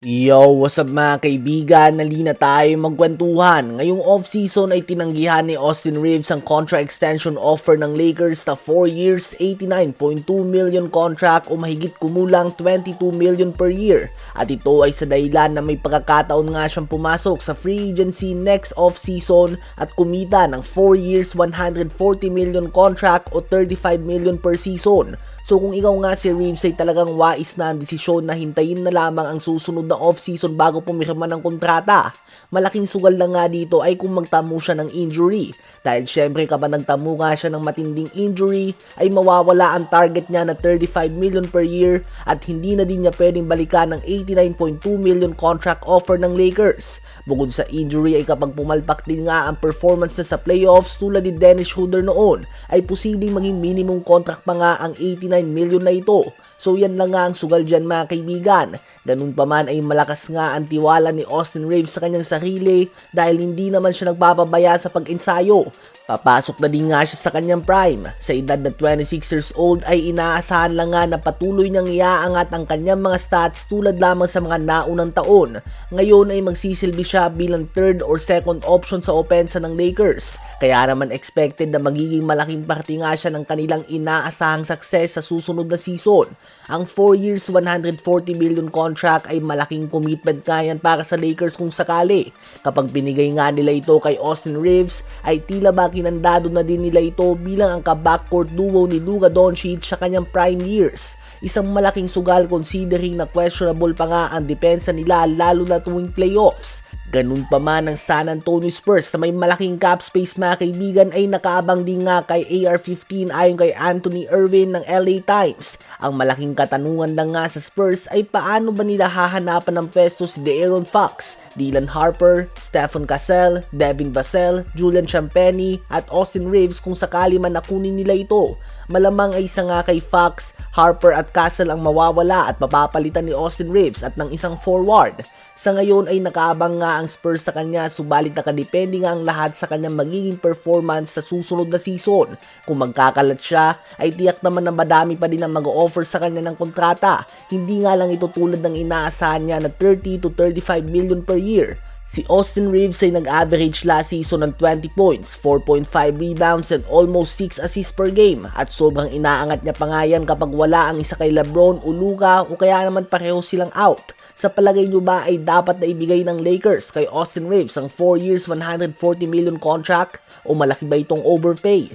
Yo, what's up mga kaibigan? Nali na tayo magkwentuhan. Ngayong off-season ay tinanggihan ni Austin Reeves ang contract extension offer ng Lakers na 4 years, 89.2 million contract o mahigit kumulang 22 million per year. At ito ay sa dahilan na may pagkakataon nga siyang pumasok sa free agency next off-season at kumita ng 4 years, 140 million contract o 35 million per season. So kung ikaw nga si ay talagang wais na ang desisyon na hintayin na lamang ang susunod na off-season bago pumirma ng kontrata. Malaking sugal na nga dito ay kung magtamo siya ng injury. Dahil syempre kapag nagtamo nga siya ng matinding injury ay mawawala ang target niya na 35 million per year at hindi na din niya pwedeng balikan ng 89.2 million contract offer ng Lakers. Bukod sa injury ay kapag pumalpak din nga ang performance na sa playoffs tulad ni Dennis Schroeder noon ay posibleng maging minimum contract pa nga ang 89 million na ito. So yan lang nga ang sugal dyan mga kaibigan. Ganun pa man ay malakas nga ang tiwala ni Austin Reeves sa kanyang sarili dahil hindi naman siya nagpapabaya sa pag-ensayo. Papasok na din nga siya sa kanyang prime. Sa edad na 26 years old ay inaasahan lang nga na patuloy niyang iaangat ang kanyang mga stats tulad lamang sa mga naunang taon. Ngayon ay magsisilbi siya bilang third or second option sa opensa ng Lakers. Kaya naman expected na magiging malaking parte nga siya ng kanilang inaasahang success sa susunod na season. Ang 4 years 140 million contract ay malaking commitment nga yan para sa Lakers kung sakali. Kapag binigay nga nila ito kay Austin Reeves ay tila ba kinandado na din nila ito bilang ang ka-backcourt duo ni Luka Doncic sa kanyang prime years. Isang malaking sugal considering na questionable pa nga ang depensa nila lalo na tuwing playoffs. Ganun pa man ang San Antonio Spurs na may malaking cap space mga kaibigan ay nakaabang din nga kay AR-15 ayon kay Anthony Irvin ng LA Times. Ang malaking katanungan lang nga sa Spurs ay paano ba nila hahanapan ng pwesto si De'Aaron Fox, Dylan Harper, Stephen Cassell, Devin Vassell, Julian Champagny at Austin Reeves kung sakali man nakunin nila ito. Malamang ay isa nga kay Fox, Harper at Castle ang mawawala at mapapalitan ni Austin Reeves at ng isang forward. Sa ngayon ay nakaabang nga ang Spurs sa kanya subalit nakadepende nga ang lahat sa kanyang magiging performance sa susunod na season. Kung magkakalat siya ay tiyak naman na madami pa din ang mag-offer sa kanya ng kontrata. Hindi nga lang ito tulad ng inaasahan niya na 30 to 35 million per year. Si Austin Reeves ay nag-average last season ng 20 points, 4.5 rebounds and almost 6 assists per game at sobrang inaangat niya pa nga yan kapag wala ang isa kay Lebron o Luka o kaya naman pareho silang out. Sa palagay nyo ba ay dapat na ibigay ng Lakers kay Austin Reeves ang 4 years 140 million contract o malaki ba itong overpay?